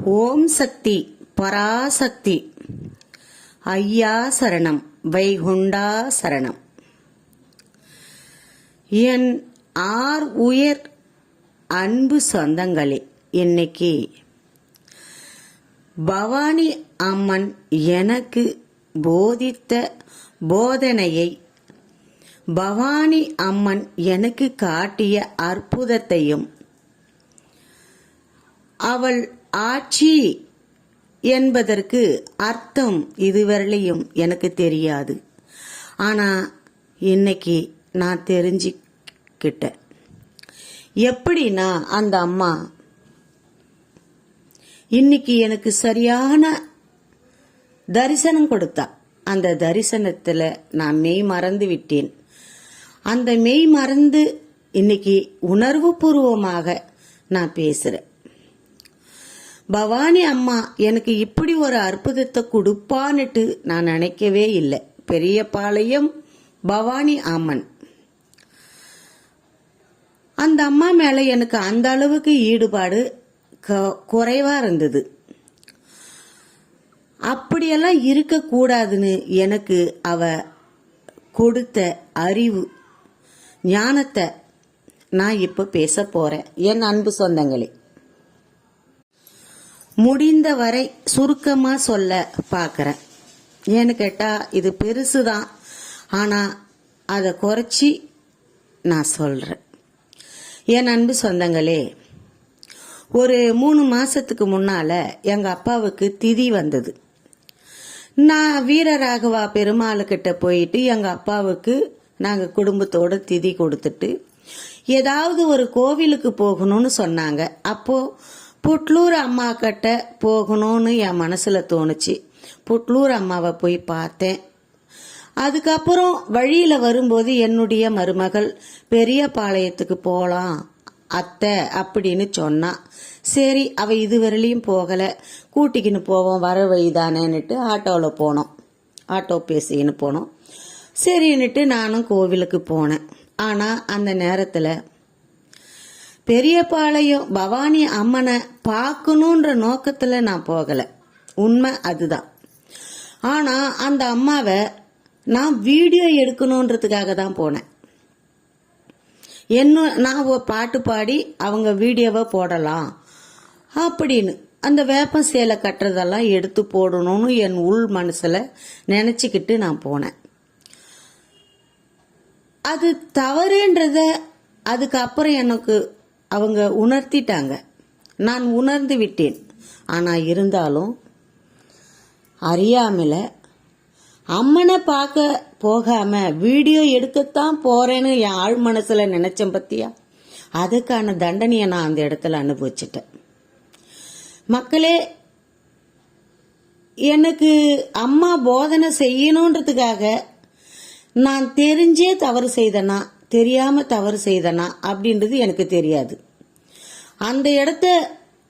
ஓம் சக்தி பராசக்தி. ஐயா சரணம் வைகுண்டா சரணம். என் ஆர் உயர் அன்பு சொந்தங்களே இன்னைக்கு பவானி அம்மன் எனக்கு போதித்த போதனையை பவானி அம்மன் எனக்கு காட்டிய அற்புதத்தையும் அவள் ஆட்சி என்பதற்கு அர்த்தம் இதுவரையிலையும் எனக்கு தெரியாது. ஆனா இன்னைக்கு நான் தெரிஞ்சுக்கிட்டேன். எப்படின்னா அந்த அம்மா? இன்னைக்கு எனக்கு சரியான தரிசனம் கொடுத்தா. அந்த தரிசனத்துல நான் மெய் மறந்து விட்டேன். அந்த மெய் மறந்து இன்னைக்கு உணர்வு பூர்வமாக நான் பேசுறேன். பவானி அம்மா எனக்கு இப்படி ஒரு அற்புதத்தை கொடுப்பான்னுட்டு நான் நினைக்கவே இல்லை. பெரியபாளையம் பவானி அம்மன். அந்த அம்மா மேல எனக்கு அந்த அளவுக்கு ஈடுபாடு க- குறைவா இருந்தது. அப்படியெல்லாம் இருக்கக்கூடாதுன்னு எனக்கு அவ கொடுத்த அறிவு ஞானத்தை நான் இப்ப பேச போறேன். என் அன்பு சொந்தங்களே. முடிந்த வரை சுருக்கமா சொல்ல பார்க்குறேன் ஏன்னு கேட்டா இது பெருசுதான். ஆனா அதை குறைச்சி நான் சொல்றேன். என் அன்பு சொந்தங்களே ஒரு மூணு மாசத்துக்கு முன்னால எங்க அப்பாவுக்கு திதி வந்தது. நான் வீரராகவா பெருமாளுக்கிட்ட போயிட்டு எங்க அப்பாவுக்கு நாங்க குடும்பத்தோட திதி கொடுத்துட்டு ஏதாவது ஒரு கோவிலுக்கு போகணும்னு சொன்னாங்க. அப்போ புட்லூர் அம்மா கிட்ட போகணும்னு என் மனசுல தோணுச்சு. புட்லூர் அம்மாவை போய் பார்த்தேன். அதுக்கப்புறம் வழியில வரும்போது என்னுடைய மருமகள் பெரிய பாளையத்துக்கு போலாம் அத்தை அப்படின்னு சொன்னா. சரி அவ இதுவரையிலையும் போகல. கூட்டிக்கின்னு போவோம் வர வழிதானேன்னுட்டு ஆட்டோவில் போனோம். ஆட்டோ பேசிக்கின்னு போனோம். சரின்னுட்டு நானும் கோவிலுக்கு போனேன். ஆனா அந்த நேரத்துல பெரியபாளையம் பவானி அம்மனை பார்க்கணுன்ற நோக்கத்துல நான் போகல. உண்மை அதுதான். ஆனா அந்த அம்மாவை நான் வீடியோ எடுக்கணுன்றதுக்காக தான் போனேன். என்ன நான் ஒரு பாட்டு பாடி அவங்க வீடியோவை போடலாம் அப்படின்னு அந்த வேப்பம் சேலை கட்டுறதெல்லாம் எடுத்து போடணும்னு என் உள் மனசுல நினைச்சுக்கிட்டு நான் போனேன். அது தவறுன்றத அதுக்கப்புறம் எனக்கு அவங்க உணர்த்திட்டாங்க. நான் உணர்ந்து விட்டேன். ஆனால் இருந்தாலும் அறியாமல அம்மனை பார்க்க போகாம வீடியோ எடுக்கத்தான் போறேன்னு என் ஆழ் மனசுல நினைச்சேன் பத்தியா? அதுக்கான தண்டனையை நான் அந்த இடத்துல அனுபவிச்சிட்டேன். மக்களே எனக்கு அம்மா போதனை செய்யணுன்றதுக்காக நான் தெரிஞ்சே தவறு செய்தேன்னா தெரியாம தவறு செய்தனா அப்படின்றது எனக்கு தெரியாது. அந்த இடத்த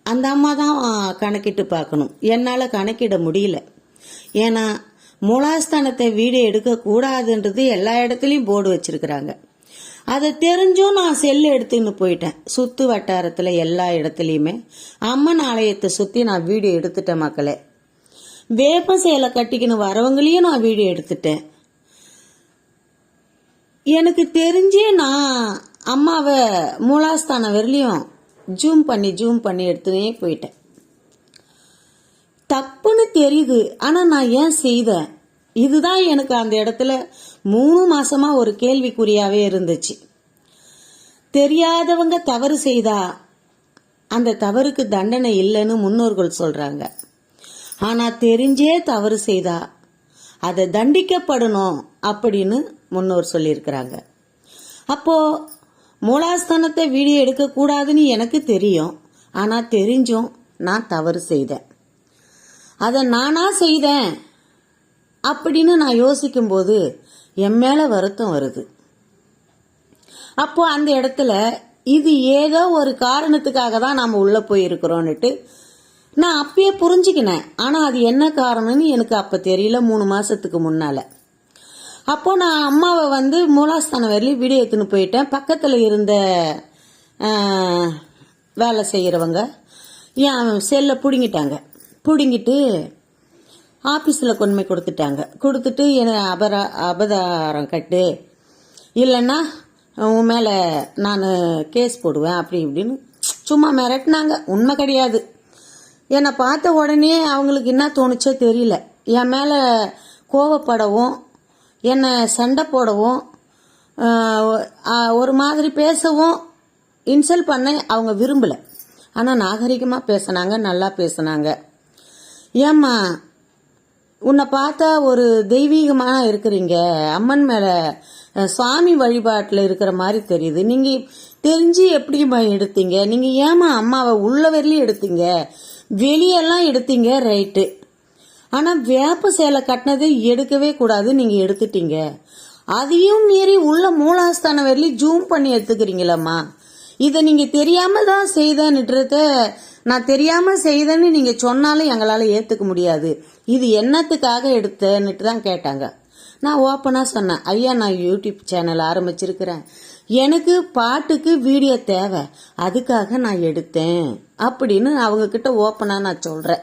அந்த அம்மா தான் கணக்கிட்டு பார்க்கணும். என்னால் கணக்கிட முடியல. ஏன்னா மூலாஸ்தானத்தை வீடியோ எடுக்கக்கூடாதுன்றது எல்லா இடத்துலையும் போர்டு வச்சிருக்கிறாங்க. அதை தெரிஞ்சும் நான் செல்லு எடுத்துன்னு போயிட்டேன். சுத்து வட்டாரத்தில் எல்லா இடத்துலையுமே. அம்மன் ஆலயத்தை சுற்றி நான் வீடியோ எடுத்துட்டேன் மக்களே. வேப்ப சேலை கட்டிக்கின்னு வரவங்களையும் நான் வீடியோ எடுத்துட்டேன். எனக்கு தெரிஞ்சே நான் அம்மாவை மூலாஸ்தானம் வரலையும் ஜூம் பண்ணி ஜூம் பண்ணி எடுத்துனே போயிட்டேன். தப்புன்னு தெரியுது ஆனால் நான் ஏன் செய்தேன்? இதுதான் எனக்கு அந்த இடத்துல மூணு மாசமா ஒரு கேள்விக்குறியாவே இருந்துச்சு. தெரியாதவங்க தவறு செய்தா அந்த தவறுக்கு தண்டனை இல்லைன்னு முன்னோர்கள் சொல்றாங்க. ஆனா தெரிஞ்சே தவறு செய்தா அதை தண்டிக்கப்படணும் அப்படின்னு முன்னோர் சொல்லியிருக்கிறாங்க. அப்போ மூலாஸ்தானத்தை வீடியோ எடுக்கக்கூடாதுன்னு எனக்கு தெரியும். ஆனால் தெரிஞ்சும் நான் தவறு செய்தேன். அதை நானா செய்தேன் அப்படின்னு நான் யோசிக்கும்போது என் மேலே வருத்தம் வருது. அப்போ அந்த இடத்துல இது ஏதோ ஒரு காரணத்துக்காக தான் நாம் உள்ளே போயிருக்கிறோன்னுட்டு நான் அப்பயே புரிஞ்சுக்கினேன். ஆனால் அது என்ன காரணம்னு எனக்கு அப்போ தெரியல மூணு மாதத்துக்கு முன்னால். அப்போ நான் அம்மாவை வந்து மூலாஸ்தானம் வரலையும் வீடியோ எடுத்துன்னு போயிட்டேன். பக்கத்துல இருந்த வேலை செய்கிறவங்க என் செல்லை பிடுங்கிட்டாங்க. பிடுங்கிட்டு ஆஃபீஸில் கொண்டு போய் கொடுத்துட்டாங்க. கொடுத்துட்டு என அபரா அபதாரம் கட்டு. இல்லைன்னா உன் மேலே நான் கேஸ் போடுவேன் அப்படி இப்படின்னு சும்மா மிரட்டினாங்க. உண்மை கிடையாது. என்னை பார்த்த உடனே அவங்களுக்கு என்ன தோணுச்சோ தெரியல. என் மேலே கோவப்படவும் என்னை சண்டை போடவும் ஒரு மாதிரி பேசவும் இன்சல்ட் பண்ண அவங்க விரும்பலை. ஆனால் நாகரிகமாக பேசினாங்க நல்லா பேசினாங்க. ஏம்மா உன்னை பார்த்தா ஒரு தெய்வீகமாக இருக்கிறீங்க. அம்மன் மேலே சுவாமி வழிபாட்டில் இருக்கிற மாதிரி தெரியுது. நீங்கள் தெரிஞ்சு எப்படிம்மா எடுத்தீங்க? நீங்கள் ஏம்மா அம்மாவை உள்ள வரலையும் எடுத்தீங்க? வெளியெல்லாம் எடுத்தீங்க ரைட்டு. ஆனால் வேப்ப சேலை கட்டினதை எடுக்கவே கூடாது நீங்கள் எடுத்துட்டீங்க. அதையும் மீறி உள்ள மூலாஸ்தானம் வரலையும் ஜூம் பண்ணி எடுத்துக்கிறீங்களம்மா. இதை நீங்கள் தெரியாம தான் செய்தேன்னுன்றத நான் தெரியாம செய்தேன்னு நீங்கள் சொன்னாலும் எங்களால் ஏற்றுக்க முடியாது. இது என்னத்துக்காக எடுத்தேன்னுட்டு தான் கேட்டாங்க. நான் ஓப்பனாக சொன்னேன் ஐயா நான் யூடியூப் சேனல் ஆரம்பிச்சிருக்கிறேன். எனக்கு பாட்டுக்கு வீடியோ தேவை. அதுக்காக நான் எடுத்தேன். அப்படின்னு அவங்க கிட்ட ஓப்பனாக நான் சொல்கிறேன்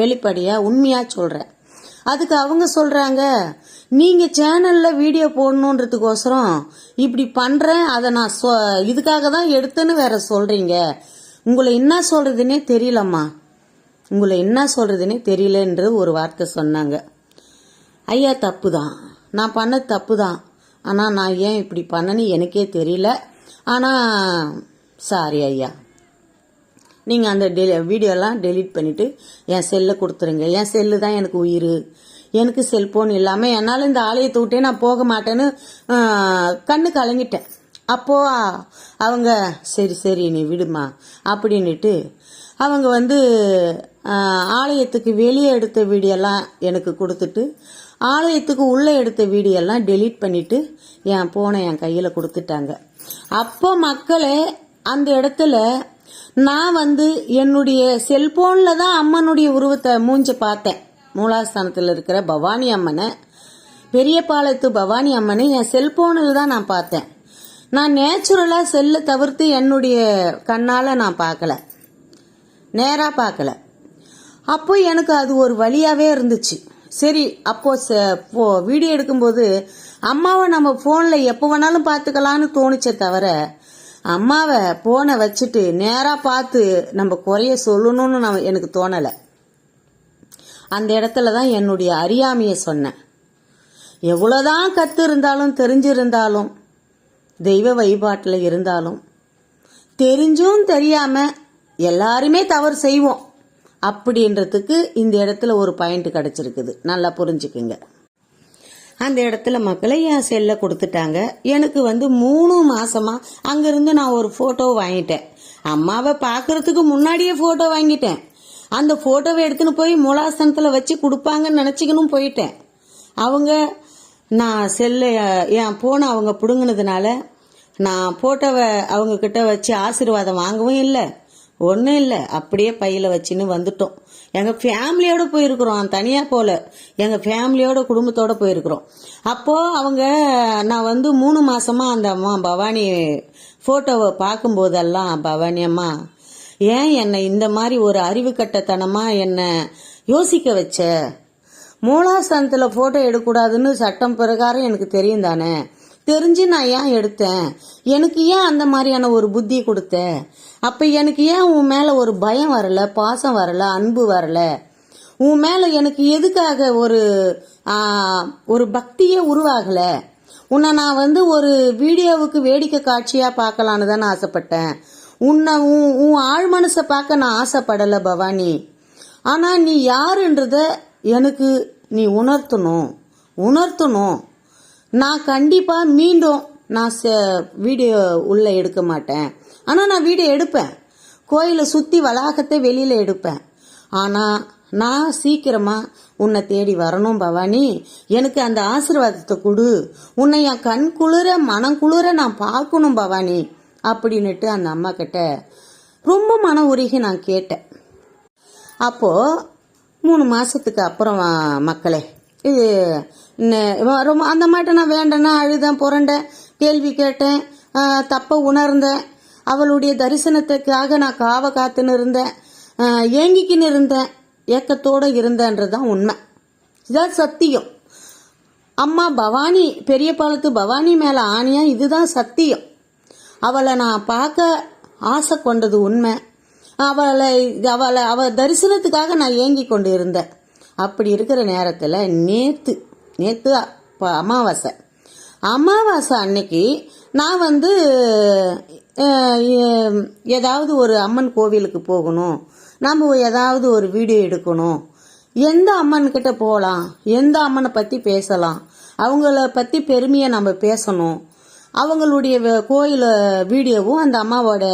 வெளிப்படையாக உண்மையாக சொல்கிறேன் அதுக்கு அவங்க சொல்கிறாங்க நீங்கள் சேனலில் வீடியோ போடணுன்றதுக்கோசரம் இப்படி பண்ணுறேன் அதை நான் சொ இதுக்காக தான் எடுத்தேன்னு வேற சொல்கிறீங்க உங்களை என்ன சொல்கிறதுனே தெரியலம்மா. உங்களை என்ன சொல்கிறதுனே தெரியலன்ற ஒரு வார்த்தை சொன்னாங்க. ஐயா தப்பு தான் நான் பண்ண தப்பு தான் ஆனால் நான் ஏன் இப்படி பண்ணேன்னு எனக்கே தெரியல. ஆனால் சாரி ஐயா. நீங்கள் அந்த டெலி வீடியோலாம் டெலீட் பண்ணிவிட்டு என் செல்லை கொடுத்துருங்க. என் செல்லு தான் எனக்கு உயிர். எனக்கு செல்போன் இல்லாமல் என்னால் இந்த ஆலயத்தை விட்டே நான் போக மாட்டேன்னு கண்ணு கலங்கிட்டேன். அப்போது அவங்க சரி சரி நீ விடுமா? அப்படின்னுட்டு அவங்க வந்து ஆலயத்துக்கு வெளியே எடுத்த வீடியோலாம் எனக்கு கொடுத்துட்டு ஆலயத்துக்கு உள்ளே எடுத்த வீடியோலாம் டெலீட் பண்ணிவிட்டு என் போனை என் கையில் கொடுத்துட்டாங்க. அப்போ மக்களே அந்த இடத்துல நான் வந்து என்னுடைய செல்போனில் தான் அம்மனுடைய உருவத்தை மூஞ்ச பார்த்தேன். மூலாஸ்தானத்தில் இருக்கிற பவானி அம்மனை. பெரியபாலத்து பவானி அம்மனை என் செல்போனில் தான் நான் பார்த்தேன். நான் நேச்சுரலாக செல்லை தவிர்த்து என்னுடைய கண்ணால் நான் பார்க்கல. நேராக பார்க்கல. அப்போ எனக்கு அது ஒரு வழியாகவே இருந்துச்சு. சரி அப்போ வீடியோ எடுக்கும்போது அம்மாவை நம்ம ஃபோனில் எப்போ வேணாலும் பார்த்துக்கலான்னு தோணுச்சே தவிர அம்மாவை போனை வச்சுட்டு நேராக பார்த்து நம்ம குறைய சொல்லணும்னு நான் எனக்கு தோணலை. அந்த இடத்துல தான் என்னுடைய அறியாமையை சொன்னேன். எவ்வளோதான் கற்று இருந்தாலும் தெரிஞ்சிருந்தாலும் தெய்வ வழிபாட்டில் இருந்தாலும் தெரிஞ்சும் தெரியாமல் எல்லாருமே தவறு செய்வோம். அப்படின்றதுக்கு இந்த இடத்துல ஒரு பாயிண்ட் கிடச்சிருக்குது. நல்லா புரிஞ்சுக்குங்க. அந்த இடத்துல மக்களை என் செல்லை கொடுத்துட்டாங்க. எனக்கு வந்து மூணு மாசமா அங்கிருந்து நான் ஒரு போட்டோ வாங்கிட்டேன். அம்மாவை பார்க்கறதுக்கு முன்னாடியே போட்டோ வாங்கிட்டேன். அந்த போட்டோவை எடுத்துன்னு போய் மூலாசனத்தில் வச்சு கொடுப்பாங்கன்னு நினச்சிக்கணும் போயிட்டேன். அவங்க நான் செல்லை என் போனை அவங்க பிடுங்கினதுனால நான் போட்டோவை அவங்க கிட்ட வச்சு ஆசீர்வாதம் வாங்கவும் இல்லை. ஒன்றும் இல்லை. அப்படியே பையில் வச்சுன்னு வந்துட்டோம். எங்கள் ஃபேமிலியோட போயிருக்கிறோம். தனியாக போல. எங்கள் ஃபேமிலியோட குடும்பத்தோட போயிருக்கிறோம். அப்போது அவங்க நான் வந்து மூணு மாசமா அந்த அம்மா பவானி ஃபோட்டோவை பார்க்கும்போதெல்லாம் பவானி அம்மா ஏன் என்னை இந்த மாதிரி ஒரு அறிவு கட்டத்தனமாக என்னை யோசிக்க வச்ச? மூலாசனத்தில் ஃபோட்டோ எடுக்கக்கூடாதுன்னு சட்டம் பிரகாரம் எனக்கு தெரியும் தானே? தெரிஞ்சு நான் ஏன் எடுத்தேன்? எனக்கு ஏன் அந்த மாதிரியான ஒரு புத்தி கொடுத்த? அப்போ எனக்கு ஏன் உன் மேலே ஒரு பயம் வரல பாசம் வரல அன்பு வரல? உன் மேலே எனக்கு எதுக்காக ஒரு ஒரு பக்தியே உருவாகல? உன்னை நான் வந்து ஒரு வீடியோவுக்கு வேடிக்கை காட்சியாக பார்க்கலான்னு தானே ஆசைப்பட்டேன். உன்னை உன் உன் ஆழ் மனசை பார்க்க நான் ஆசைப்படலை பவானி. ஆனால் நீ யாருன்றத எனக்கு நீ உணர்த்தணும். உணர்த்தணும். நான் கண்டிப்பாக மீண்டும் நான் ச- வீடியோ உள்ளே எடுக்க மாட்டேன். ஆனால் நான் வீடியோ எடுப்பேன். கோயிலை சுற்றி வளாகத்தை வெளியில் எடுப்பேன். ஆனால் நான் சீக்கிரமாக உன்னை தேடி வரணும் பவானி. எனக்கு அந்த ஆசீர்வாதத்தை கொடு. உன்னை என் கண் குளிர மனம் குளிர நான் பார்க்கணும் பவானி அப்படின்னுட்டு அந்த அம்மா கிட்ட ரொம்ப மன உருகி நான் கேட்டேன். அப்போது மூணு மாதத்துக்கு அப்புறம் மக்களே இது ரொம்ப அந்த மாட்ட நான் வேண்டேன்னா அழுதேன் புரண்டேன் கேள்வி கேட்டேன் தப்ப உணர்ந்தேன். அவளுடைய தரிசனத்துக்காக நான் காவ காத்துன்னு இருந்தேன். ஏங்கிக்கின்னு இருந்தேன். ஏக்கத்தோடு இருந்தேன்றது தான் உண்மை. இதான் சத்தியம். அம்மா பவானி பெரிய பாலத்து பவானி மேலே ஆணியா இதுதான் சத்தியம். அவளை நான் பார்க்க ஆசை கொண்டது உண்மை. அவளை அவளை அவ தரிசனத்துக்காக நான் ஏங்கி கொண்டு இருந்தேன். அப்படி இருக்கிற நேரத்தில் நேற்று நேற்று இப்போ அமாவாசை. அமாவாசை அன்னைக்கு நான் வந்து ஏதாவது ஒரு அம்மன் கோவிலுக்கு போகணும். நம்ம ஏதாவது ஒரு வீடியோ எடுக்கணும். எந்த அம்மன்கிட்ட போகலாம் எந்த அம்மனை பற்றி பேசலாம்? அவங்கள பற்றி பெருமையை நம்ம பேசணும். அவங்களுடைய வ- கோயில் வீடியோவும் அந்த அம்மாவோட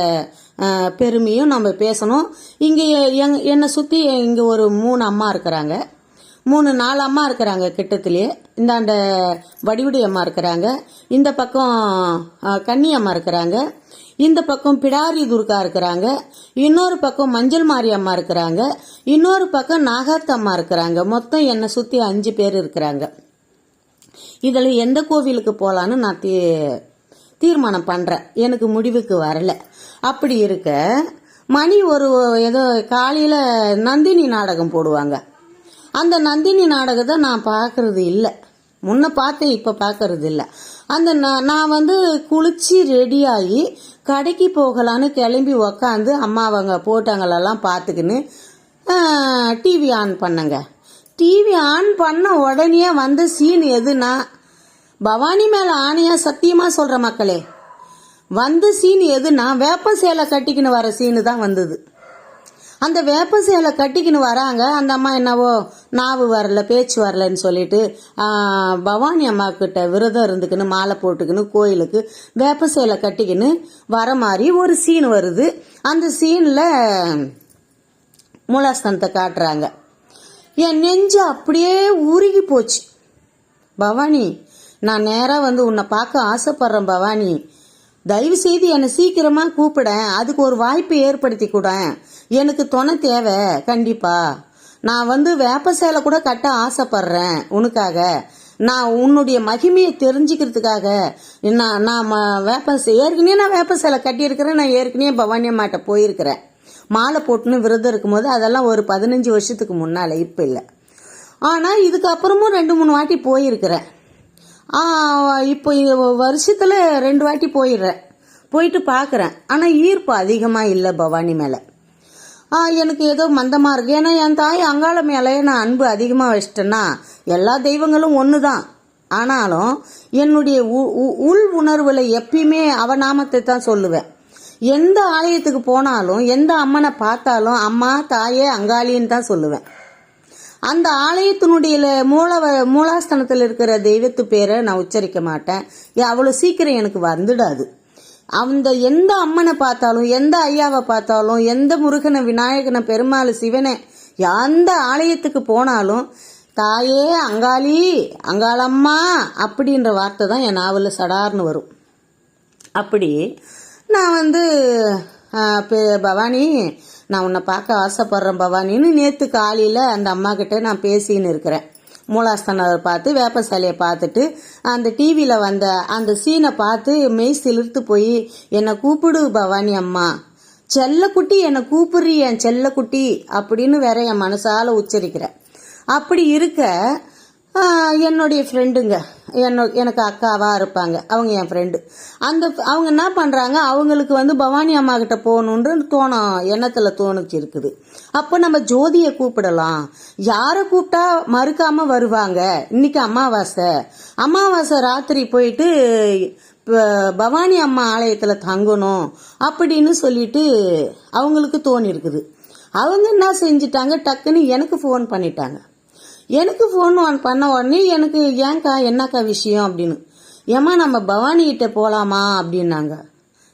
பெருமையும் நம்ம பேசணும். இங்கே எங் என்னை சுற்றி இங்கே ஒரு மூணு அம்மா இருக்கிறாங்க. மூணு நாலு அம்மா இருக்கிறாங்க கிட்டத்திலேயே இந்தாண்ட வடிவடி அம்மா இருக்கிறாங்க. இந்த பக்கம் கன்னி அம்மா இருக்கிறாங்க. இந்த பக்கம் பிடாரி துர்கா இருக்கிறாங்க. இன்னொரு பக்கம் மஞ்சள் மாரி அம்மா இருக்கிறாங்க. இன்னொரு பக்கம் நாகாத்தம்மா இருக்கிறாங்க. மொத்தம் என்னை சுற்றி அஞ்சு பேர் இருக்கிறாங்க. இதில் எந்த கோவிலுக்கு போகலான்னு நான் தீ தீர்மானம் பண்ணுறேன் எனக்கு முடிவுக்கு வரல. அப்படி இருக்க மணி ஒரு ஏதோ காலையில் நந்தினி நாடகம் போடுவாங்க. அந்த நந்தினி நாடகத்தை நான் பார்க்கறது இல்லை. முன்ன பார்த்தேன் இப்போ பார்க்கறது இல்லை. அந்த நான் நான் வந்து குளிச்சு ரெடியாகி கடைக்கு போகலான்னு கிளம்பி உக்காந்து அம்மா அவங்க போட்டாங்களெல்லாம் பார்த்துக்கின்னு டிவி ஆன் பண்ணங்க. டிவி ஆன் பண்ண உடனே வந்த சீன் எதுனா பவானி மேலே ஆணையா சத்தியமாக சொல்கிற மக்களே வந்த சீன் எதுனா வேப்ப சேலை கட்டிக்கின்னு வர சீனு தான் வந்தது. அந்த வேப்ப சேலை கட்டிக்கின்னு வராங்க. அந்த அம்மா என்னவோ நாவு வரல பேச்சு வரலன்னு சொல்லிட்டு பவானி அம்மா கிட்ட விரதம் இருந்துக்கின்னு மாலை போட்டுக்கின்னு கோயிலுக்கு வேப்ப சேலை கட்டிக்கின்னு வர மாதிரி ஒரு சீன் வருது. அந்த சீனில் மூலாஸ்தனத்தை காட்டுறாங்க. என் நெஞ்சு அப்படியே உருகி போச்சு. பவானி நான் நேராக வந்து உன்னை பார்க்க ஆசைப்படுறேன் பவானி. தயவு செய்து என்னை சீக்கிரமாக கூப்பிடேன் அதுக்கு ஒரு வாய்ப்பு ஏற்படுத்தி கூட எனக்கு துணை தேவை. கண்டிப்பா. நான் வந்து வேப்ப சேலை கூட கட்ட ஆசைப்படுறேன். உனக்காக. நான் உன்னுடைய மகிமையை தெரிஞ்சுக்கிறதுக்காக. நான் நான் ம- வேப்ப ஏற்கனவே நான் வேப்ப சேலை கட்டியிருக்கிறேன். நான் ஏற்கனவே பவானி அம்மாட்ட போயிருக்கிறேன். மாலை போட்டுன்னு விரதம் இருக்கும்போது அதெல்லாம் ஒரு பதினஞ்சு வருஷத்துக்கு முன்னால் இப்போ இல்லை. ஆனால் இதுக்கப்புறமும் ரெண்டு மூணு வாட்டி போயிருக்கிறேன். இப்போ வருஷத்தில் ரெண்டு வாட்டி போயிடுறேன். போயிட்டு பார்க்குறேன் ஆனால் ஈர்ப்பு அதிகமாக இல்லை பவானி மேலே. ஆ, எனக்கு ஏதோ மந்தமாக இருக்கு. ஏன்னா என் தாய் அங்காள மேலே நான் அன்பு அதிகமாக வச்சிட்டேன்னா எல்லா தெய்வங்களும் ஒன்று தான் ஆனாலும் என்னுடைய உ- உ- உள் உணர்வில் எப்பயுமே அவ நாமத்தை தான் சொல்லுவேன். எந்த ஆலயத்துக்கு போனாலும் எந்த அம்மனை பார்த்தாலும் அம்மா தாயே அங்காளின்னு தான் சொல்லுவேன். அந்த ஆலயத்தினுடைய மூலவ மூல மூலாஸ்தானத்தில் இருக்கிற தெய்வத்து பேரை நான் உச்சரிக்க மாட்டேன். அவ்வளோ சீக்கிரம் எனக்கு வந்துடாது. அந்த எந்த அம்மனை பார்த்தாலும் எந்த ஐயாவை பார்த்தாலும் எந்த முருகனை விநாயகனை பெருமாள் சிவனை எந்த ஆலயத்துக்கு போனாலும் தாயே அங்காளி அங்காளம்மா அப்படின்ற வார்த்தை தான் என் நாவலில் சடார்னு வரும். அப்படி நான் வந்து பெ- பவானி நான் உன்னை பார்க்க ஆசைப்படுறேன் பவானின்னு நேற்று காலையில் அந்த அம்மா கிட்ட நான் பேசின்னு இருக்கிறேன். மூலாஸ்தானத்தை பார்த்து வேப்ப சிலையை பார்த்துட்டு அந்த டிவியில் வந்த அந்த சீனை பார்த்து மெய் சிலிர்த்து போய் என்னை கூப்பிடு பவானி அம்மா. செல்லக்குட்டி என்னை கூப்பிடுறி என் செல்லக்குட்டி அப்படின்னு வேற என் மனசால உச்சரிக்கிறேன். அப்படி இருக்க என்னுடைய ஃப்ரெண்டுங்க என்ன எனக்கு அக்காவாக இருப்பாங்க. அவங்க என் ஃப்ரெண்டு அந்த அவங்க என்ன பண்ணுறாங்க அவங்களுக்கு வந்து பவானி அம்மா கிட்ட போகணுன்ற தோணும் எண்ணத்தில் தோணுச்சு இருக்குது. அப்போ நம்ம ஜோதியை கூப்பிடலாம். யாரை கூப்பிட்டா மறுக்காமல் வருவாங்க? இன்னைக்கு அமாவாசை. அமாவாசை ராத்திரி போயிட்டு பவானி அம்மா ஆலயத்தில் தங்கணும் அப்படின்னு சொல்லிட்டு அவங்களுக்கு தோணி இருக்குது அவங்க என்ன செஞ்சிட்டாங்க? டக்குன்னு எனக்கு ஃபோன் பண்ணிட்டாங்க. எனக்கு ஃபோன் பண்ண உடனே எனக்கு ஏங்க்கா என்னக்கா விஷயம்? அப்படின்னு. ஏம்மா நம்ம பவானி கிட்ட போகலாமா அப்படின்னாங்க.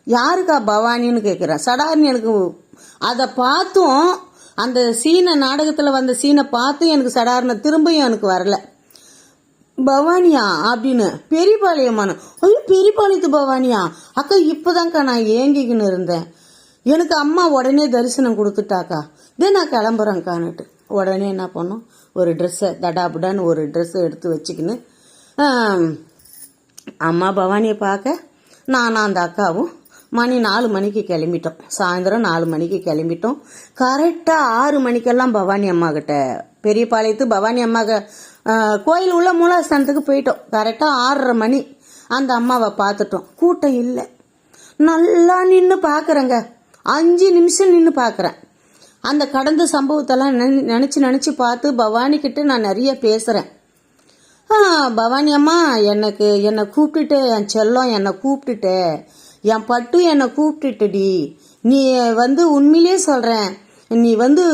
யாருக்கா பவானின்னு கேட்குறேன் சடார்னு எனக்கு அதை பார்த்தும் அந்த சீனை நாடகத்தில் வந்த சீனை பார்த்து எனக்கு சடார்னு திரும்பியும் எனக்கு வரல. பவானியா? அப்படின்னு. பெரியபாளையமான ஐயோ பெரியபாளையத்து பவானியா? அக்கா இப்போதான்க்கா நான் ஏங்கிக்கின்னு இருந்தேன். எனக்கு அம்மா உடனே தரிசனம் கொடுத்துட்டாக்கா. இதே நான் கிளம்புறேன்க்கான்னுட்டு. உடனே என்ன பண்ணோம்? ஒரு ட்ரெஸ்ஸை தடாபுடான்னு ஒரு ட்ரெஸ்ஸை எடுத்து வச்சுக்கின்னு அம்மா பவானியை பார்க்க நானும் அந்த அக்காவும் மணி நாலு மணிக்கு கிளம்பிட்டோம். சாயந்தரம் நாலு மணிக்கு கிளம்பிட்டோம். கரெக்டாக ஆறு மணிக்கெல்லாம் பவானி அம்மா கிட்ட. பெரியபாளையத்து பவானி அம்மா கோயில் உள்ள மூலாஸ்தானத்துக்கு போயிட்டோம். கரெக்டாக ஆறரை மணி அந்த அம்மாவை பார்த்துட்டோம். கூட்டம் இல்லை. நல்லா நின்று பார்க்குறேங்க. அஞ்சு நிமிஷம் நின்று பார்க்குறேன். அந்த கடந்த சம்பவத்தெல்லாம் நினை- நினைச்சு நினைச்சு பார்த்து பவானிக்கிட்ட நான் நிறைய பேசுகிறேன் ஆ பவானி அம்மா எனக்கு என்னை கூப்பிட்டுட்டு என் செல்லம் என்னை கூப்பிட்டுட்டு என் பட்டு என்னை கூப்பிட்டுட்டுடி. நீ வந்து உண்மையிலே சொல்கிறேன் நீ வந்து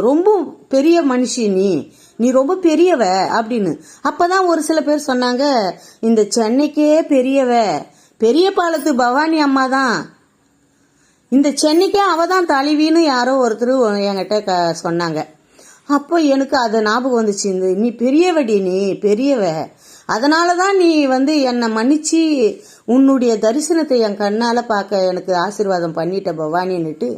ரொம்ப பெரிய மனுஷி நீ நீ ரொம்ப பெரியவ அப்படின்னு. அப்போ தான் ஒரு சில பேர் சொன்னாங்க இந்த சென்னைக்கே பெரியவ. பெரிய பாலத்து பவானி அம்மா தான். இந்த சென்னைக்கே அவ தான் தலைவின்னு யாரோ ஒருத்தர் என்கிட்ட க சொன்னாங்க. அப்போ எனக்கு அது ஞாபகம் வந்துச்சு இந்த நீ பெரியவடி நீ பெரியவ. அதனால தான் நீ வந்து என்னை மன்னிச்சு உன்னுடைய தரிசனத்தை என் கண்ணால் பார்க்க எனக்கு ஆசீர்வாதம் பண்ணிட்ட பவானின்னுட்டு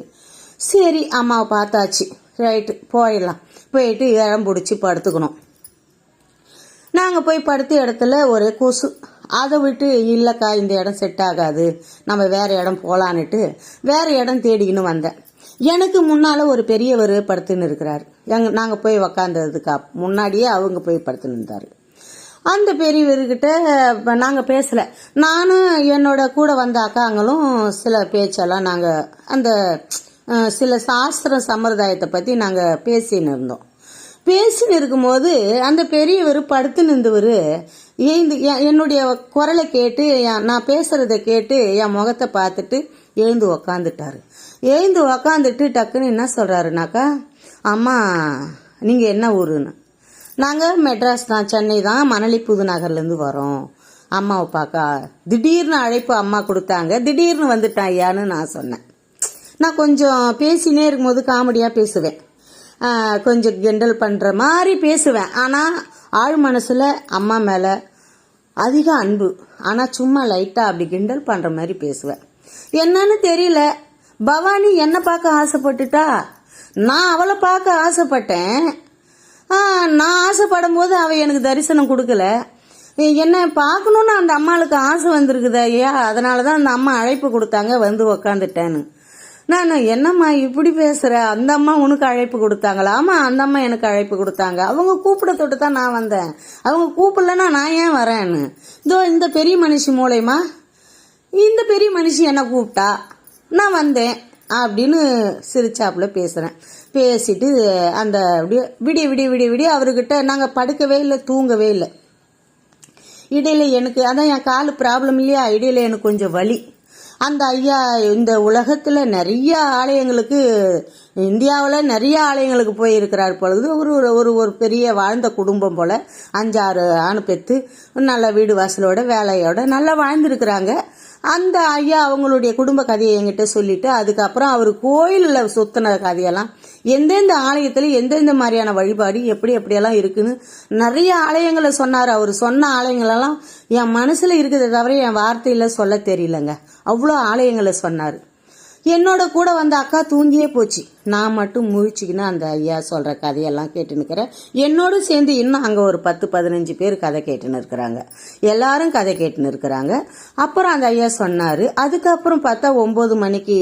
சரி அம்மாவை பார்த்தாச்சு. ரைட்டு போயிடலாம். போயிட்டு இடம் பிடிச்சி படுத்துக்கணும். நாங்கள் போய் படுத்த இடத்துல ஒரே கொசு அதை விட்டு இல்லைக்கா இந்த இடம் செட் ஆகாது. நம்ம வேற இடம் போகலான்னுட்டு வேற இடம் தேடிக்கின்னு வந்தேன். எனக்கு முன்னால் ஒரு பெரியவர் படுத்துன்னு இருக்கிறார். எங்க நாங்கள் போய் உக்காந்ததுக்கா முன்னாடியே அவங்க போய் படுத்துன்னு இருந்தார். அந்த பெரியவர்கிட்ட நாங்கள் பேசலை. நானும் என்னோட கூட வந்த அக்காங்களும் சில பேச்செல்லாம் நாங்கள் அந்த சில சாஸ்திர சம்பிரதாயத்தை பற்றி நாங்கள் பேசின்னு இருந்தோம். பேசின்னு இருக்கும்போது அந்த பெரியவர் படுத்து நின்றவர் எழுந்து என்னுடைய குரலை கேட்டு நான் பேசுறத கேட்டு என் முகத்தை பார்த்துட்டு எழுந்து உக்காந்துட்டாரு. எழுந்து உக்காந்துட்டு டக்குன்னு என்ன சொல்றாருனாக்கா அம்மா நீங்க என்ன ஊருன்னு? நாங்கள் மெட்ராஸ் தான் சென்னை தான் மணலி புதுநகர்லேருந்து வரோம். அம்மாவை பார்க்கா திடீர்னு அழைப்பு அம்மா கொடுத்தாங்க திடீர்னு வந்துட்டான் ஐயான்னு நான் சொன்னேன். நான் கொஞ்சம் பேசினே இருக்கும்போது காமெடியாக பேசுவேன். கொஞ்சம் கிண்டல் பண்ணுற மாதிரி பேசுவேன். ஆனால் ஆழ் மனசில் அம்மா மேலே அதிக அன்பு. ஆனால் சும்மா லைட்டாக அப்படி கிண்டல் பண்ணுற மாதிரி பேசுவேன். என்னன்னு தெரியல. பவானி என்னை பார்க்க ஆசைப்பட்டுட்டா? நான் அவளை பார்க்க ஆசைப்பட்டேன். நான் ஆசைப்படும் போது அவள் எனக்கு தரிசனம் கொடுக்கல. என்ன பார்க்கணுன்னு அந்த அம்மாளுக்கு ஆசை வந்திருக்குது ஐயா. அதனால தான் அந்த அம்மா அழைப்பு கொடுத்தாங்க வந்து உக்காந்துட்டேன்னு. நான் என்னம்மா இப்படி பேசுகிற அந்த அம்மா உனக்கு அழைப்பு கொடுத்தாங்களா? ஆமாம் அந்த அம்மா எனக்கு அழைப்பு கொடுத்தாங்க. அவங்க கூப்பிட தொட்டு தான் நான் வந்தேன். அவங்க கூப்பிடலன்னா நான் ஏன் வரேன்னு? இதோ இந்த பெரிய மனுஷி மூலயமா இந்த பெரிய மனுஷி என்ன கூப்பிட்டா? நான் வந்தேன் அப்படின்னு சிரிச்சாப்புல பேசுகிறேன் பேசிட்டு அந்த அப்படியே விடிய விடிய விடிய விடிய அவர்கிட்ட நாங்கள் படுக்கவே இல்லை தூங்கவே இல்லை. இடையில எனக்கு அதான் என் காலு ப்ராப்ளம் இல்லையா? இடையில எனக்கு கொஞ்சம் வலி. அந்த ஐயா இந்த உலகத்தில் நிறைய ஆலயங்களுக்கு இந்தியாவில் நிறைய ஆலயங்களுக்கு போயிருக்கிறார் பொழுது ஒரு ஒரு ஒரு ஒரு பெரிய வாழ்ந்த குடும்பம் போல் அஞ்சாறு ஆணு பெற்று நல்ல வீடு வாசலோட வேலையோட நல்லா வாழ்ந்துருக்கிறாங்க. அந்த ஐயா அவங்களுடைய குடும்ப கதையை என்கிட்ட சொல்லிட்டு அதுக்கப்புறம் அவர் கோயிலில் சுத்தின கதையெல்லாம் எந்தெந்த ஆலயத்தில் எந்தெந்த மாதிரியான வழிபாடு எப்படி எப்படியெல்லாம் இருக்குன்னு நிறைய ஆலயங்களை சொன்னார். அவர் சொன்ன ஆலயங்களெல்லாம் என் மனசில் இருக்கிறத தவிர என் வார்த்தையில் சொல்ல தெரியலங்க. அவ்வளோ ஆலயங்களை சொன்னார். என்னோட கூட வந்த அக்கா தூங்கியே போச்சு. நான் மட்டும் முழிச்சுக்கின்னு அந்த ஐயா சொல்ற கதையெல்லாம் கேட்டுன்னு இருக்கிறேன் என்னோடு சேர்ந்து இன்னும் அங்கே ஒரு பத்து பதினஞ்சு பேர் கதை கேட்டுன்னு இருக்கிறாங்க எல்லாரும் கதை கேட்டுன்னு இருக்கிறாங்க அப்புறம் அந்த ஐயா சொன்னார். அதுக்கப்புறம் பார்த்தா ஒம்பது மணிக்கு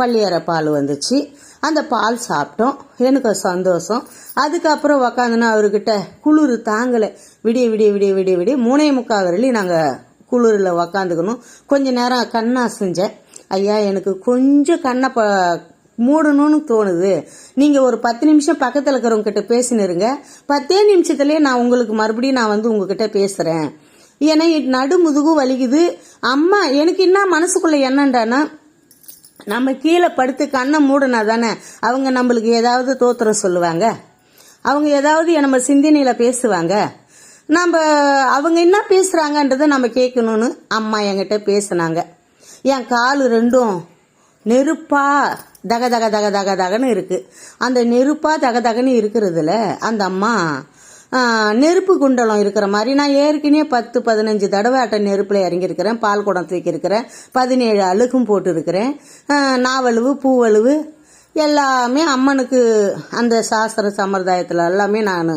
பள்ளியற பால் வந்துச்சு. அந்த பால் சாப்பிட்டோம். எனக்கு சந்தோஷம். அதுக்கப்புறம் உக்காந்துன்னா அவர்கிட்ட குளிர் தாங்கலை. விடிய விடிய விடிய விடிய விடிய மூணே முக்கால் வரலையும் நாங்கள் குளிரில் உக்காந்துக்கணும். கொஞ்ச நேரம் கண்ணா செஞ்சேன். ஐயா எனக்கு கொஞ்சம் கண்ணை ப மூடணும்னு தோணுது. நீங்கள் ஒரு பத்து நிமிஷம் பக்கத்தில் இருக்கிறவங்க கிட்ட பேசினிருங்க. பத்தே நிமிஷத்துலேயே நான் உங்களுக்கு மறுபடியும் நான் வந்து உங்ககிட்ட பேசுகிறேன் ஏன்னா இது நடு முதுகு வலிக்குது. அம்மா எனக்கு என்ன மனசுக்குள்ளே என்னண்டானா நம்ம கீழே படுத்து கண்ணை மூடினா தானே அவங்க நம்மளுக்கு ஏதாவது தோத்திரம் சொல்லுவாங்க? அவங்க ஏதாவது நம்ம சிந்தனையில் பேசுவாங்க? நம்ம அவங்க என்ன பேசுகிறாங்கன்றதை நம்ம கேட்கணும்னு அம்மா என்கிட்ட பேசுனாங்க. என் கால் ரெண்டும் நெருப்பா தக தக தக தக தகன்னு இருக்குது அந்த நெருப்பா தக தகன்னு இருக்கிறதுல அந்த அம்மா நெருப்பு குண்டலம் இருக்கிற மாதிரி. நான் ஏற்கனவே பத்து பதினஞ்சு தடவை அட்டை நெருப்பில் இறங்கியிருக்கிறேன். பால் குடம் தூக்கியிருக்கிறேன். பதினேழு அழுகும் போட்டிருக்கிறேன். நாவலுவு பூவலுவு எல்லாமே அம்மனுக்கு அந்த சாஸ்திர சம்பிரதாயத்தில் எல்லாமே நான்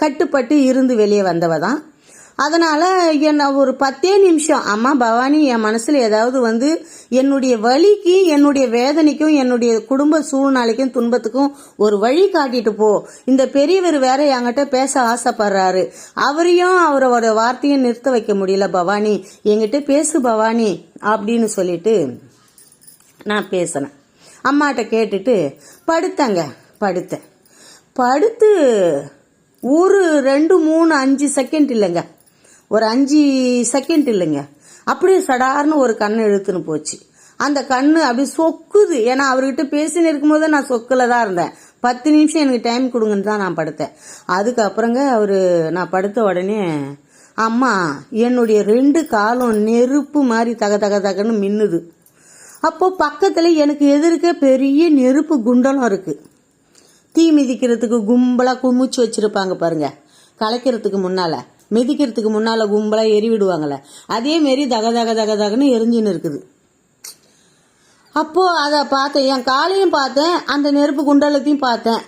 கட்டுப்பட்டு இருந்து வெளியே வந்தவ தான் அதனால என்ன ஒரு பத்தே நிமிஷம். அம்மா பவானி என் மனசுல ஏதாவது வந்து என்னுடைய வழிக்கு என்னுடைய வேதனைக்கும் என்னுடைய குடும்ப சூழ்நிலைக்கும் துன்பத்துக்கும் ஒரு வழி காட்டிட்டு போ. இந்த பெரியவர் வேற என்கிட்ட பேச ஆசைப்படுறாரு. அவரையும் அவரோட வார்த்தையும் நிறுத்த வைக்க முடியல பவானி. என்கிட்ட பேசு பவானி அப்படின்னு சொல்லிட்டு நான் பேசினேன். அம்மாட்ட கேட்டுட்டு படுத்தங்க படுத்தேன். படுத்து ஒரு ரெண்டு மூணு அஞ்சு செகண்ட் இல்லைங்க. ஒரு அஞ்சு செகண்ட் இல்லைங்க. அப்படியே சடார்னு ஒரு கண்ணு இழுத்துன்னு போச்சு. அந்த கண்ணு அப்படி சொக்குது. ஏன்னா அவர்கிட்ட பேசின்னு இருக்கும்போது நான் சொக்கில் தான் இருந்தேன். பத்து நிமிஷம் எனக்கு டைம் கொடுங்கன்னு தான் நான் படுத்தேன். அதுக்கப்புறங்க அவர் நான் படுத்த உடனே அம்மா என்னுடைய ரெண்டு காலும் நெருப்பு மாதிரி தக தக தகன்னு மின்னுது. அப்போ பக்கத்தில் எனக்கு எதிர்க்க பெரிய நெருப்பு குண்டலம் இருக்குது தீ மிதிக்கிறதுக்கு கும்பலாக குமிச்சு வச்சுருப்பாங்க பாருங்க. கலைக்கிறதுக்கு முன்னால். மிதிக்கிறதுக்கு முன்னால கும்பலா எரி விடுவாங்கல்ல அதே மாரி தக தக தக தகன்னு எரிஞ்சுன்னு இருக்குது. அப்போ அதை பார்த்தேன். என் காலையும் பார்த்தேன். அந்த நெருப்பு குண்டலத்தையும் பார்த்தேன்.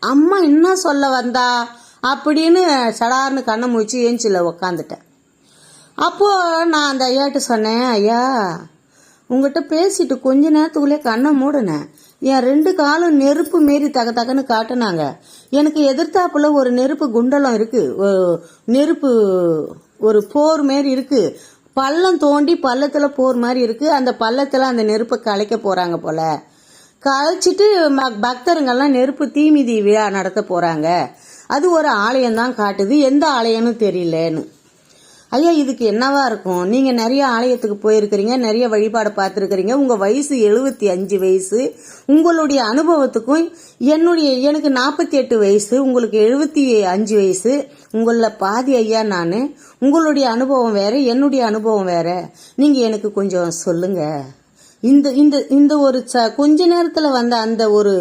அம்மா என்ன சொல்ல வந்தா? அப்படின்னு சடார்னு கண்ணை முடிச்சு ஏஞ்சில உக்காந்துட்டேன். அப்போ நான் அந்த ஐயாட்ட சொன்னேன் ஐயா உங்ககிட்ட பேசிட்டு கொஞ்ச நேரத்துக்குள்ளே கண்ணை மூடினேன். என் ரெண்டு காலும் நெருப்பு மாரி தக தகன்னு காட்டினாங்க. எனக்கு எதிர்த்தாப்புல ஒரு நெருப்பு குண்டலம் இருக்கு. நெருப்பு ஒரு போர் மாரி இருக்கு. பள்ளம் தோண்டி பள்ளத்துல போர் மாதிரி இருக்கு. அந்த பள்ளத்துல அந்த நெருப்பை கலைக்க போறாங்க போல. கலைச்சிட்டு ம- பக்தருங்கெல்லாம் நெருப்பு தீமிதி விழா நடத்த போறாங்க. அது ஒரு ஆலயம் தான் காட்டுது. எந்த ஆலயம்னு தெரியலன்னு. ஐயா இதுக்கு என்னவா இருக்கும்? நீங்க நிறைய ஆலயத்துக்கு போயிருக்கிறீங்க நிறைய வழிபாடு பார்த்துருக்கிறீங்க. உங்க வயசு எழுபத்தி அஞ்சு வயசு. உங்களுடைய அனுபவத்துக்கும் என்னுடைய எனக்கு நாற்பத்தி எட்டு வயசு உங்களுக்கு எழுபத்தி அஞ்சு வயசு. உங்களில் பாதி ஐயா நான். உங்களுடைய அனுபவம் வேற என்னுடைய அனுபவம் வேற. நீங்க எனக்கு கொஞ்சம் சொல்லுங்க. இந்த இந்த இந்த ஒரு ச கொஞ்ச நேரத்தில் வந்த அந்த ஒரு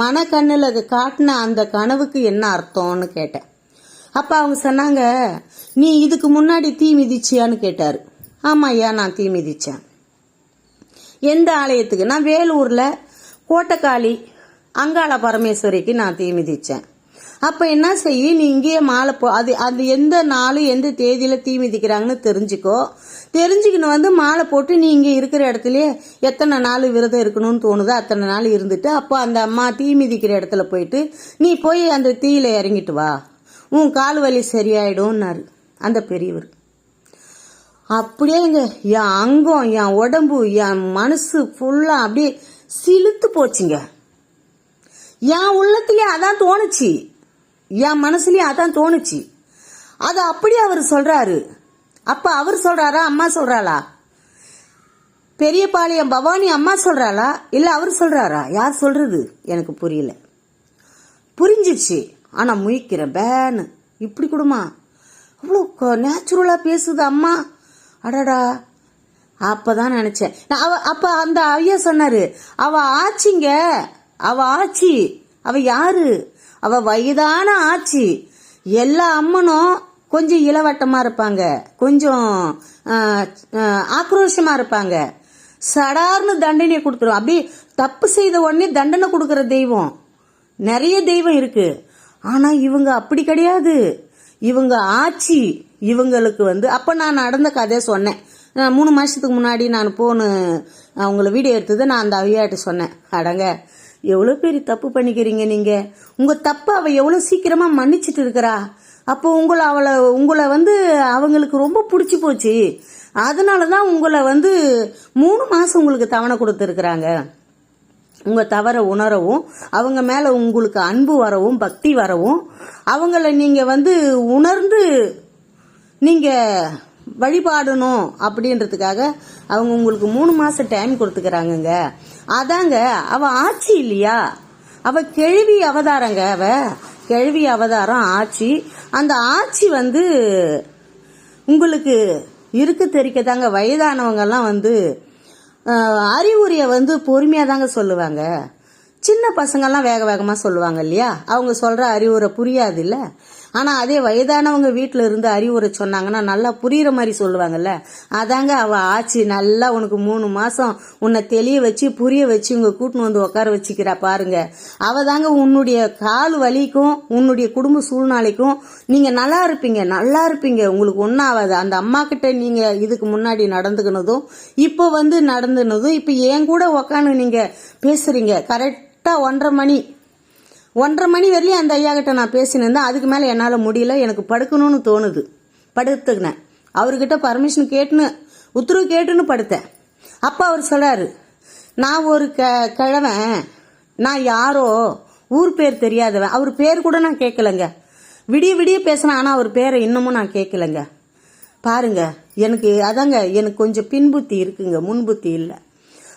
மன கண்ணில் காட்டின அந்த கனவுக்கு என்ன அர்த்தம்னு கேட்டேன். அப்போ அவங்க சொன்னாங்க நீ இதுக்கு முன்னாடி தீ மிதிச்சியான்னு கேட்டார். ஆமாம் ஐயா நான் தீ மிதித்தேன் எந்த ஆலயத்துக்கு? நான் வேலூரில் கோட்டக்காளி அங்காள பரமேஸ்வரிக்கு நான் தீ மிதித்தேன் அப்போ என்ன செய்ய? நீ இங்கேயே மாலை போ அது அது எந்த நாள் எந்த தேதியில் தீ மிதிக்கிறாங்கன்னு தெரிஞ்சுக்கோ. தெரிஞ்சுக்கணும் வந்து மாலை போட்டு நீ இங்கே இருக்கிற இடத்துலயே எத்தனை நாள் விரதம் இருக்கணும்னு தோணுதோ அத்தனை நாள் இருந்துட்டு அப்போ அந்த அம்மா தீ மிதிக்கிற இடத்துல போயிட்டு நீ போய் அந்த தீயில இறங்கிட்டு வா. உன் கால் வலி சரியாயிடும்னாரு. அந்த பெரியவர். அப்படியேங்க என் அங்கம் என் உடம்பு என் மனசு ஃபுல்லா அப்படியே சிலுத்து போச்சுங்க. என் உள்ளத்திலே அதான் தோணுச்சு. என் மனசுலயே அதான் தோணுச்சு. அது அப்படியே அவர் சொல்றாரு. அப்ப அவர் சொல்றாரா அம்மா சொல்றாளா? பெரியபாளையம் பவானி அம்மா சொல்றாளா? இல்ல அவர் சொல்றாரா? யார் சொல்றது? எனக்கு புரியல. புரிஞ்சிச்சு. ஆனா முயக்கிறேன் பேனு. இப்படி கொடுமா? அவ்வளோ நேச்சுரலாக பேசுது அம்மா. அடடா. அப்போதான் நினச்சேன். நான் அவ அப்போ அந்த ஐயா சொன்னார் அவ ஆச்சிங்க அவ ஆச்சி அவ யாரு? அவ வயதான ஆச்சி எல்லா அம்மனும் கொஞ்சம் இளவட்டமாக இருப்பாங்க. கொஞ்சம் ஆக்ரோஷமாக இருப்பாங்க. சடார்னு தண்டனையை கொடுத்துரும். அப்படி தப்பு செய்த உடனே தண்டனை கொடுக்குற தெய்வம். நிறைய தெய்வம் இருக்கு. ஆனால் இவங்க அப்படி கிடையாது. இவங்க ஆட்சி இவங்களுக்கு வந்து அப்போ நான் நடந்த கதையை சொன்னேன். நான் மூணு மாதத்துக்கு முன்னாடி நான் போன்னு அவங்கள வீடியோ எடுத்தது நான் அந்த அவையாட்டு சொன்னேன். அடங்க எவ்வளோ பெரிய தப்பு பண்ணிக்கிறீங்க நீங்கள் உங்கள் தப்பை அவள் எவ்வளோ சீக்கிரமாக மன்னிச்சிட்டு இருக்கிறா? அப்போ உங்களை அவளை உங்களை வந்து அவங்களுக்கு ரொம்ப பிடிச்சி போச்சு. அதனால தான் உங்களை வந்து மூணு மாதம் உங்களுக்கு தவணை கொடுத்துருக்குறாங்க. உங்க தவற உணரவும் அவங்க மேல உங்களுக்கு அன்பு வரவும் பக்தி வரவும் அவங்கள நீங்க வந்து உணர்ந்து நீங்க வழிபாடணும் அப்படின்றதுக்காக அவங்க உங்களுக்கு மூணு மாசம் டைம் கொடுத்துக்கிறாங்கங்க. அதாங்க அவ ஆட்சி இல்லையா? அவ கேள்வி அவதாரங்க அவ. கேள்வி அவதாரம் ஆட்சி. அந்த ஆட்சி வந்து உங்களுக்கு இருக்கு தெரிக்கதாங்க வயதானவங்கெல்லாம் வந்து அறிவுரையை வந்து பொறுமையாக தாங்க சொல்லுவாங்க. சின்ன பசங்கெல்லாம் வேக வேகமாக சொல்லுவாங்க இல்லையா? அவங்க சொல்கிற அறிவுரை புரியாது இல்லை ஆனா அதே வயதானவங்க வீட்டில் இருந்து அறிவுரை சொன்னாங்கன்னா நல்லா புரியுற மாதிரி சொல்லுவாங்கல்ல? அதாங்க அவ ஆச்சு நல்லா உனக்கு மூணு மாசம். உன்னை தெளிய வச்சு புரிய வச்சு உங்க கூட்டின்னு வந்து உட்கார வச்சுக்கிறா பாருங்க. அவ தாங்க உன்னுடைய கால் வலிக்கும் உன்னுடைய குடும்ப சூழ்நிலைக்கும் நீங்க நல்லா இருப்பீங்க நல்லா இருப்பீங்க. உங்களுக்கு ஒன்றும் ஆகாது. அந்த அம்மா கிட்ட நீங்க இதுக்கு முன்னாடி நடந்துக்கினதும் இப்போ வந்து நடந்துனதும் இப்போ என் கூட உக்காந்து நீங்க பேசுறீங்க? கரெக்டா ஒன்றரை மணி ஒன்றரை மணி வரையும் அந்த ஐயா கிட்ட நான் பேசினேன் அதுக்கு மேலே என்னால் முடியல. எனக்கு படுக்கணும்னு தோணுது. படுத்துக்கினேன். அவர்கிட்ட பர்மிஷன் கேட்டுன்னு உத்தரவு கேட்டுன்னு படுத்தேன். அப்போ அவர் சொல்றாரு நான் ஒரு க கிழவன். நான் யாரோ? ஊர் பேர் தெரியாதவன். அவர் பேர் கூட நான் கேட்கலங்க. விடிய விடிய பேசினேன். ஆனால் அவர் பேரை இன்னமும் நான் கேட்கலங்க. பாருங்க எனக்கு அதாங்க எனக்கு கொஞ்சம் பின்புத்தி இருக்குங்க. முன்புத்தி இல்லை.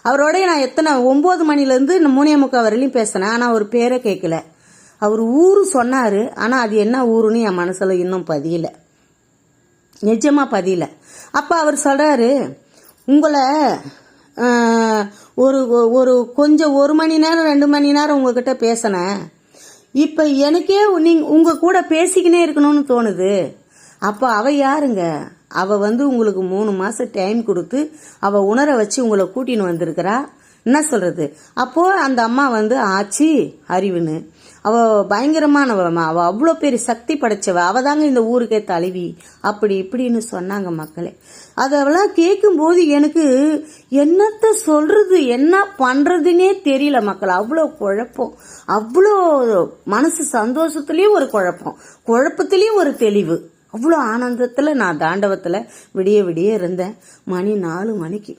அவரோடய நான் எத்தனை ஒம்பது மணிலேருந்து மூணே முக்கால் வரையிலும் பேசினேன். ஆனால் அவர் பேரை கேட்கல. அவர் ஊர் சொன்னார் ஆனால் அது என்ன ஊருன்னு என் மனசில் இன்னும் பதியல. நிஜமாக பதியல. அப்போ அவர் சொல்கிறாரு உங்களை ஒரு ஒரு கொஞ்சம் ஒரு மணி நேரம் ரெண்டு மணி நேரம் உங்ககிட்ட பேசினேன். இப்போ எனக்கே நீங்கள் உங்கள் கூட பேசிக்கினே இருக்கணும்னு தோணுது. அப்போ அவ யாருங்க? அவள் வந்து உங்களுக்கு மூணு மாதம் டைம் கொடுத்து அவள் உணர வச்சு உங்களை கூட்டின்னு வந்திருக்கிறா. என்ன சொல்கிறது அப்போது அந்த அம்மா வந்து ஆச்சி அறிவுன்னு. அவள் பயங்கரமானவ அவள் அவ்வளோ பெரிய சக்தி படைச்சவ. அவள் தாங்க இந்த ஊருக்கே தலைவி அப்படி இப்படின்னு சொன்னாங்க மக்களே. அதெல்லாம் கேட்கும்போது எனக்கு என்னத்த சொல்கிறது என்ன பண்ணுறதுன்னே தெரியல மக்கள். அவ்வளோ குழப்பம். அவ்வளோ மனசு சந்தோஷத்துலேயும் ஒரு குழப்பம். குழப்பத்துலேயும் ஒரு தெளிவு. அவ்வளோ ஆனந்தத்தில் நான் தாண்டவத்தில் விடிய விடிய இருந்தேன். மணி நாலு மணிக்கு.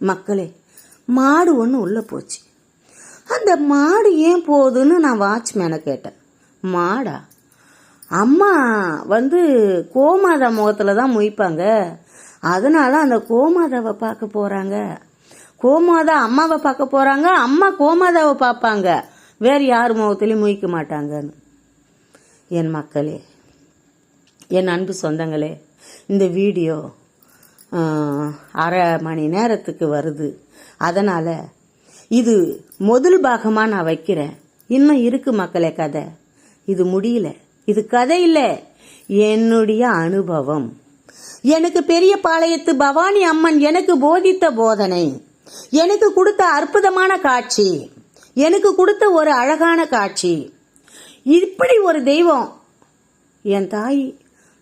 மக்களே மாடு ஒன்று உள்ளே போச்சு. அந்த மாடு ஏன் போகுதுன்னு நான் வாட்ச்மேனை கேட்டேன். மாடா? அம்மா வந்து கோமாதா முகத்தில் தான் முழிப்பாங்க. அதனால அந்த கோமாதாவை பார்க்க போகிறாங்க கோமாதா அம்மாவை பார்க்க போகிறாங்க அம்மா கோமாதாவை பார்ப்பாங்க. வேறு யார் முகத்துலேயும் முழிக்க மாட்டாங்கன்னு. என் மக்களே என் அன்பு சொந்தங்களே இந்த வீடியோ அரை மணி நேரத்துக்கு வருது. அதனால் இது முதல் பாகமாக நான் வைக்கிறேன். இன்னும் இருக்கு மக்களே கதை. இது முடியல. இது கதை இல்லை. என்னுடைய அனுபவம். எனக்கு பெரிய பாளையத்து பவானி அம்மன் எனக்கு போதித்த போதனை. எனக்கு கொடுத்த அற்புதமான காட்சி. எனக்கு கொடுத்த ஒரு அழகான காட்சி. இப்படி ஒரு தெய்வம் என் தாய்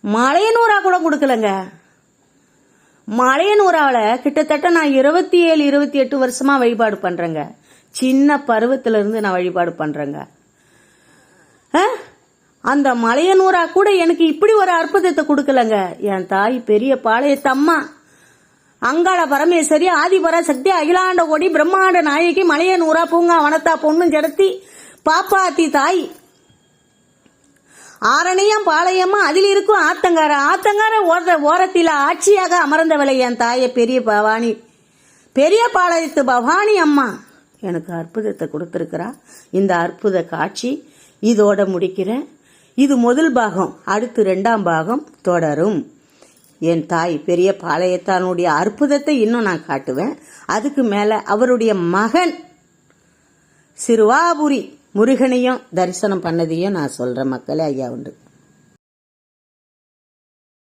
மலையனூரா கூட கொடுக்கலங்க மலையனூராவில் கிட்டத்தட்ட நான் இருபத்தி ஏழு இருபத்தி எட்டு வருஷமா வழிபாடு பண்றேங்க. சின்ன பருவத்திலிருந்து நான் வழிபாடு பண்றேங்க. ஆ? அந்த மலையனூரா கூட எனக்கு இப்படி ஒரு அற்புதத்தை கொடுக்கலங்க. என் தாய் பெரிய பாளையத்தம்மா. அங்காள பரமேஸ்வரி ஆதிபர சக்தி அகிலாண்ட கோடி பிரம்மாண்ட நாயகி மலையனூரா பூங்கா வனத்தா பொண்ணு ஜடத்தி பாப்பாத்தி தாய் ஆரணியம் பாளையம்மா அதில் இருக்கும் ஆத்தங்கார. ஆத்தங்கார ஓர ஓரத்தில் ஆட்சியாக அமர்ந்தவளை என் தாயை பெரிய பவானி. பெரிய பாளையத்து பவானி அம்மா. எனக்கு அற்புதத்தை கொடுத்துருக்கிறா. இந்த அற்புத காட்சி இதோட முடிக்கிறேன். இது முதல் பாகம் அடுத்து ரெண்டாம் பாகம் தொடரும். என் தாய் பெரிய பாளையத்தானுடைய அற்புதத்தை இன்னும் நான் காட்டுவேன். அதுக்கு மேலே அவருடைய மகன் சிறுவாபுரி. முருகனையும் தரிசனம் பண்ணதையும் நான் சொல்கிறேன் மக்களே ஐயா உண்டு.